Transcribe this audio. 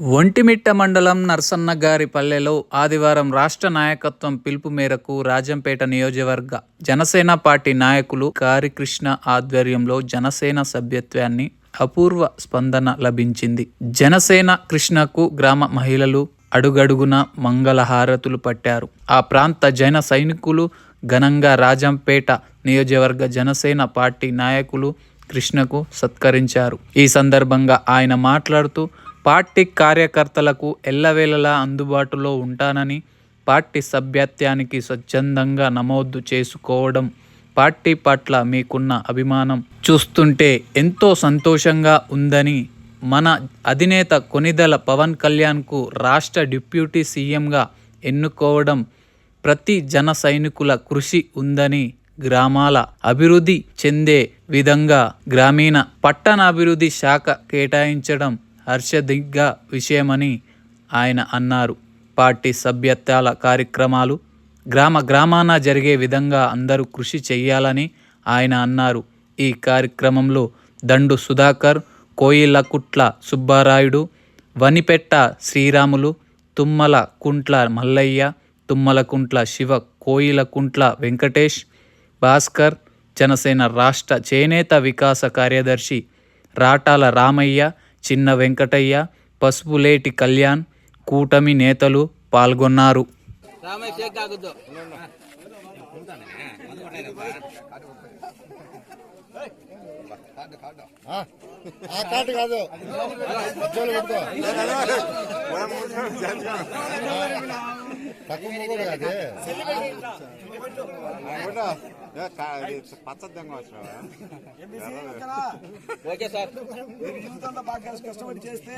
ఒంటిమిట్ట మండలం నర్సన్న గారి పల్లెలో ఆదివారం రాష్ట్ర నాయకత్వం పిలుపు మేరకు రాజంపేట నియోజకవర్గ జనసేన పార్టీ నాయకులు కారికృష్ణ ఆధ్వర్యంలో జనసేన సభ్యత్వాన్ని అపూర్వ స్పందన లభించింది. జనసేన కృష్ణకు గ్రామ మహిళలు అడుగడుగున మంగళహారతులు పట్టారు. ఆ ప్రాంత జన సైనికులు ఘనంగా రాజంపేట నియోజకవర్గ జనసేన పార్టీ నాయకులు కృష్ణకు సత్కరించారు. ఈ సందర్భంగా ఆయన మాట్లాడుతూ పార్టీ కార్యకర్తలకు ఎల్లవేళలా అందుబాటులో ఉంటానని పార్టీ సభ్యత్వానికి స్వచ్ఛందంగా నమోదు చేసుకోవడం పార్టీ పట్ల మీకున్న అభిమానం. చూస్తుంటే ఎంతో సంతోషంగా ఉందని మన అధినేత కొనిదల పవన్ కళ్యాణ్కు రాష్ట్ర డిప్యూటీ సీఎంగా ఎన్నుకోవడం ప్రతి జన సైనికుల కృషి ఉందని గ్రామాల అభివృద్ధి చెందే విధంగా గ్రామీణ పట్టణాభివృద్ధి శాఖ కేటాయించడం హర్షదిగ్గ విషయమని ఆయన అన్నారు. పార్టీ సభ్యత్వాల కార్యక్రమాలు గ్రామ గ్రామాన జరిగే విధంగా అందరూ కృషి చేయాలని ఆయన అన్నారు. ఈ కార్యక్రమంలో దండు సుధాకర్ కోయిలకుట్ల సుబ్బారాయుడు వనిపెట్ట శ్రీరాములు తుమ్మల కుంట్ల మల్లయ్య తుమ్మలకుంట్ల శివ కోయిలకుంట్ల వెంకటేష్ భాస్కర్ జనసేన రాష్ట్ర చేనేత వికాస కార్యదర్శి రాటాల రామయ్య చిన్న వెంకటయ్య పసుపులేటి కళ్యాణ్ కూటమి నేతలు పాల్గొన్నారు. ఆ కాదు పెట్టుకో తక్కువ ఓకే సార్. జీవితంలో బాగా కష్టపడి చేస్తే